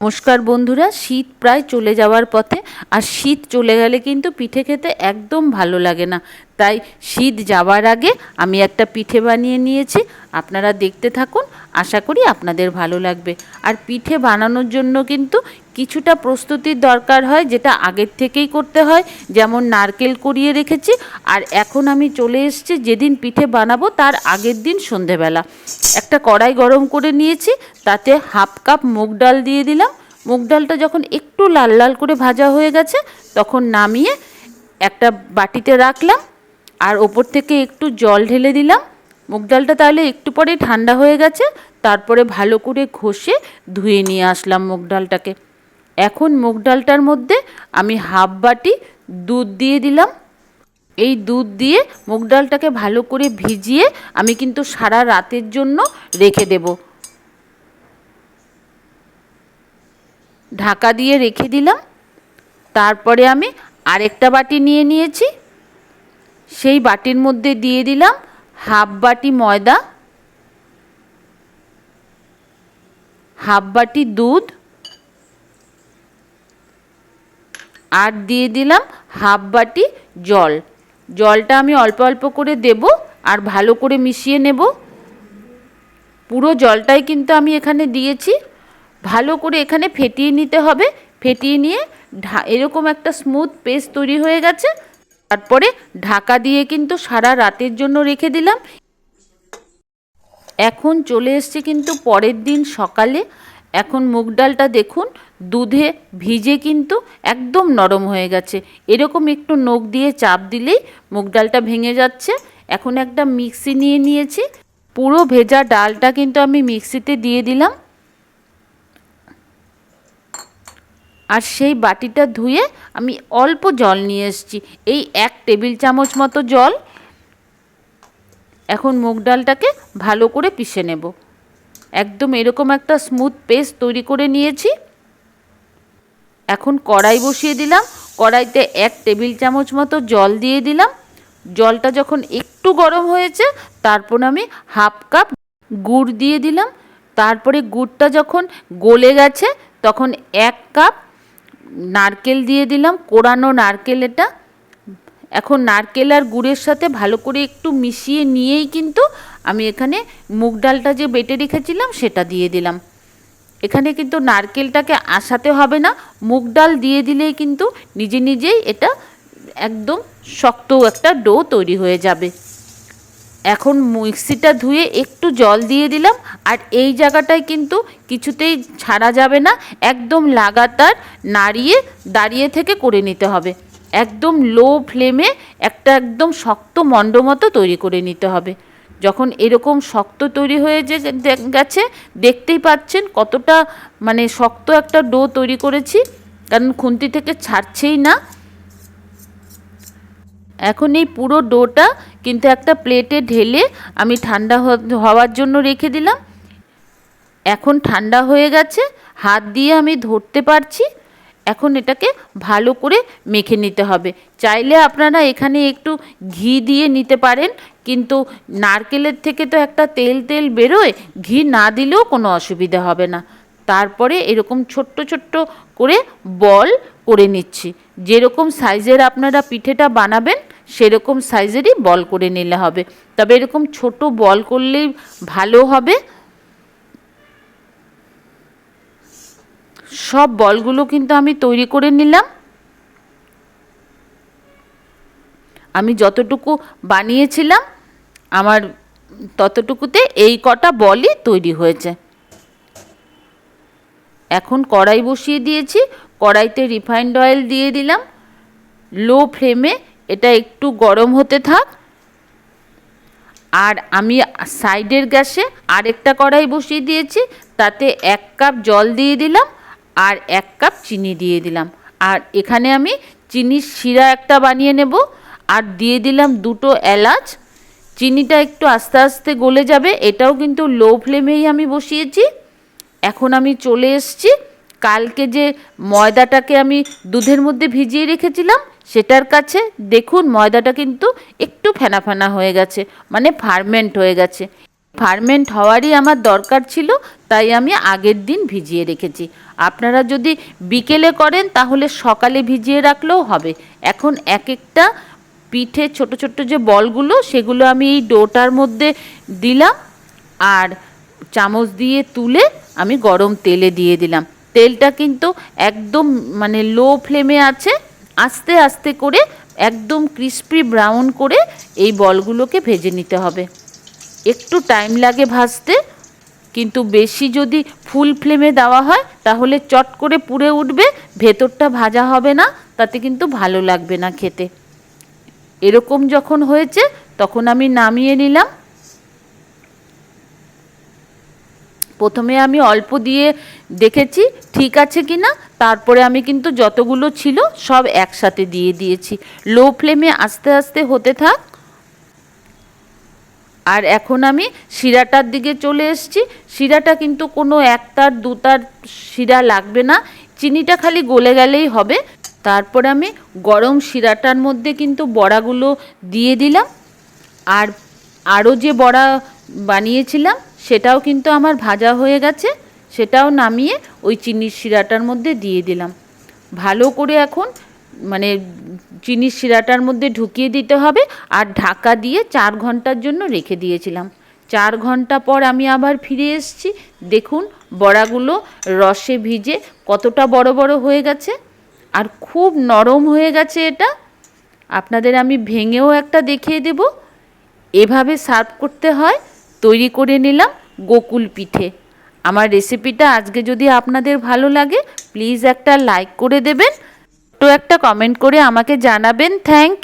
নমস্কার বন্ধুরা, শীত প্রায় চলে যাওয়ার পথে, আর শীত চলে গেলে কিন্তু পিঠে খেতে একদম ভালো লাগে না। তাই শীত যাওয়ার আগে আমি একটা পিঠে বানিয়ে নিয়েছি। আপনারা দেখতে থাকুন, আশা করি আপনাদের ভালো লাগবে। আর পিঠে বানানোর জন্য কিন্তু কিছুটা প্রস্তুতির দরকার হয়, যেটা আগের থেকেই করতে হয়। যেমন নারকেল করিয়ে রেখেছি, আর এখন আমি চলে এসেছি যেদিন পিঠে বানাবো তার আগের দিন সন্ধেবেলা। একটা কড়াই গরম করে নিয়েছি, তাতে হাফ কাপ মুগ ডাল দিয়ে দিলাম। মুগ ডালটা যখন একটু লাল লাল করে ভাজা হয়ে গেছে, তখন নামিয়ে একটা বাটিতে রাখলাম। আর ওপর থেকে একটু জল ঢেলে দিলাম। মুগ ডালটা তাহলে একটু পরে ঠান্ডা হয়ে গেছে, তারপরে ভালো করে ঘষে ধুয়ে নিয়ে আসলাম মুগ ডালটাকে। এখন মুগ ডালটার মধ্যে আমি হাফ বাটি দুধ দিয়ে দিলাম। এই দুধ দিয়ে মুগ ডালটাকে ভালো করে ভিজিয়ে আমি কিন্তু সারা রাতের জন্য রেখে দেব। ঢাকা দিয়ে রেখে দিলাম। তারপরে আমি আরেকটা বাটি নিয়ে নিয়েছি। সেই বাটির মধ্যে দিয়ে দিলাম হাফ বাটি ময়দা, হাফ বাটি দুধ, আর দিয়ে দিলাম হাফ বাটি জল। জলটা আমি অল্প অল্প করে দেব আর ভালো করে মিশিয়ে নেব। পুরো জলটাই কিন্তু আমি এখানে দিয়েছি। ভালো করে এখানে ফেটিয়ে নিতে হবে। ফেটিয়ে নিয়ে এরকম একটা স্মুথ পেস্ট তৈরি হয়ে গেছে। তারপরে ঢাকা দিয়ে কিন্তু সারা রাতের জন্য রেখে দিলাম। এখন চলে এসছে কিন্তু পরের দিন সকালে। এখন মুগ ডালটা দেখুন, দুধে ভিজে কিন্তু একদম নরম হয়ে গেছে। এরকম একটু নখ দিয়ে চাপ দিলেই মুগ ডালটা ভেঙে যাচ্ছে। এখন একটা মিক্সি নিয়ে নিয়েছি। পুরো ভেজা ডালটা কিন্তু আমি মিক্সিতে দিয়ে দিলাম। আর সেই বাটিটা ধুয়ে আমি অল্প জল নিয়ে এসেছি। এই এক টেবিল চামচ মতো জল। এখন মুগ ডালটাকে ভালো করে পিষে নেব। একদম এরকম একটা স্মুথ পেস্ট তৈরি করে নিয়েছি। এখন কড়াই বসিয়ে দিলাম। কড়াইতে এক টেবিল চামচ মতো জল দিয়ে দিলাম। জলটা যখন একটু গরম হয়েছে, তারপর আমি হাফ কাপ গুড় দিয়ে দিলাম। তারপরে গুড়টা যখন গলে গেছে, তখন এক কাপ নারকেল দিয়ে দিলাম, কোরানো নারকেল এটা। এখন নারকেল আর গুড়ের সাথে ভালো করে একটু মিশিয়ে নিয়েই কিন্তু আমি এখানে মুগ ডালটা যে বেটে রেখেছিলাম সেটা দিয়ে দিলাম। এখানে কিন্তু নারকেলটাকে আসাতে হবে না, মুগ ডাল দিয়ে দিলেই কিন্তু নিজে নিজেই এটা একদম শক্ত একটা ডো তৈরি হয়ে যাবে। এখন মিক্সিটা ধুয়ে একটু জল দিয়ে দিলাম, আর এই জায়গাটায় কিন্তু কিছুতেই ছাড়া যাবে না, একদম লাগাতার নাড়িয়ে দাঁড়িয়ে থেকে করে নিতে হবে। একদম লো ফ্লেমে একটা একদম শক্ত মণ্ড মতো তৈরি করে নিতে হবে। যখন এরকম শক্ত তৈরি হয়ে যে গেছে, দেখতেই পাচ্ছেন কতটা মানে শক্ত একটা ডো তৈরি করেছি, কারণ খুন্তি থেকে ছাড়ছেই না। এখন এই পুরো ডোটা কিন্তু একটা প্লেটে ঢেলে আমি ঠান্ডা হওয়ার জন্য রেখে দিলাম। এখন ঠান্ডা হয়ে গেছে, হাত দিয়ে আমি ধরতে পারছি। এখন এটাকে ভালো করে মেখে নিতে হবে। চাইলে আপনারা এখানে একটু ঘি দিয়ে নিতে পারেন, কিন্তু নারকেলের থেকে তো একটা তেল তেল বেরোয়, ঘি না দিলেও কোনো অসুবিধা হবে না। তারপরে এরকম ছোট্ট ছোট্ট করে বল করে নিচ্ছি। যেরকম সাইজের আপনারা পিঠেটা বানাবেন সেরকম সাইজেরই বল করে নিলে হবে। তবে এরকম ছোট বল করলেই ভালো হবে। সব বলগুলো কিন্তু আমি তৈরি করে নিলাম। আমি যতটুকু বানিয়েছিলাম, আমার ততটুকুতে এই কটা বলই তৈরি হয়েছে। এখন কড়াই বসিয়ে দিয়েছি, কড়াইতে রিফাইন্ড অয়েল দিয়ে দিলাম। লো ফ্লেমে এটা একটু গরম হতে থাক। আর আমি সাইডের গ্যাসে আরেকটা কড়াই বসিয়ে দিয়েছি, তাতে এক কাপ জল দিয়ে দিলাম আর এক কাপ চিনি দিয়ে দিলাম। আর এখানে আমি চিনির শিরা একটা বানিয়ে নেব আর দিয়ে দিলাম দুটো এলাচ। চিনিটা একটু আস্তে আস্তে গলে যাবে, এটাও কিন্তু লো ফ্লেমেই আমি বসিয়েছি। এখন আমি চলে এসছি, কালকে যে ময়দাটাকে আমি দুধের মধ্যে ভিজিয়ে রেখেছিলাম সেটার কাছে দেখুন ময়দাটা কিন্তু একটু ফেনা ফেনা হয়ে গেছে মানে ফার্মেন্ট হয়ে গেছে। ফার্মেন্ট হওয়ারই আমার দরকার ছিল, তাই আমি আগের দিন ভিজিয়ে রেখেছি। আপনারা যদি বিকেলে করেন, তাহলে সকালে ভিজিয়ে রাখলেও হবে। এখন এক একটা পিঠে ছোট ছোট যে বলগুলো, সেগুলো আমি এই ডোটার মধ্যে দিলাম আর চামচ দিয়ে তুলে আমি গরম তেলে দিয়ে দিলাম। তেলটা কিন্তু একদম মানে লো ফ্লেমে আছে আস্তে আস্তে করে একদম ক্রিস্পি ব্রাউন করে এই বলগুলোকে ভেজে নিতে হবে। একটু টাইম লাগে ভাজতে, কিন্তু বেশি যদি ফুল ফ্লেমে দেওয়া হয়, তাহলে চট করে পুড়ে উঠবে, ভেতরটা ভাজা হবে না, তাতে কিন্তু ভালো লাগবে না খেতে। এরকম যখন হয়েছে, তখন আমি নামিয়ে নিলাম। প্রথমে আমি অল্প দিয়ে দেখেছি, ঠিক আছে কি না তারপরে আমি কিন্তু যতগুলো ছিল সব একসাথে দিয়ে দিয়েছি। লো ফ্লেমে আস্তে আস্তে হতে থাক। আর এখন আমি শিরাটার দিকে চলে এসেছি। শিরাটা কিন্তু কোনো একতার, দুতার শিরা লাগবে না। চিনিটা খালি গলে গেলেই হবে। তারপরে আমি গরম শিরাটার মধ্যে কিন্তু বড়াগুলো দিয়ে দিলাম। আর আরও যে বড়া বানিয়েছিলাম সেটাও কিন্তু আমার ভাজা হয়ে গেছে, সেটাও নামিয়ে ওই চিনির শিরাটার মধ্যে দিয়ে দিলাম। ভালো করে এখন মানে চিনির শিরাটার মধ্যে ঢুকিয়ে দিতে হবে আর ঢাকা দিয়ে চার ঘণ্টার জন্য রেখে দিয়েছিলাম। চার ঘণ্টা পর আমি আবার ফিরে এসেছি। দেখুন বড়াগুলো রসে ভিজে কতটা বড় বড় হয়ে গেছে আর খুব নরম হয়ে গেছে এটা। আপনাদের আমি ভেঙেও একটা দেখিয়ে দেব। এভাবে সার্ভ করতে হয়। তৈরি করে নিলাম গোকুল পিঠে। আমার রেসিপিটা আজকে যদি আপনাদের ভালো লাগে প্লিজ একটা লাইক করে দেবেন। তো একটা কমেন্ট করে আমাকে জানাবেন। থ্যাংক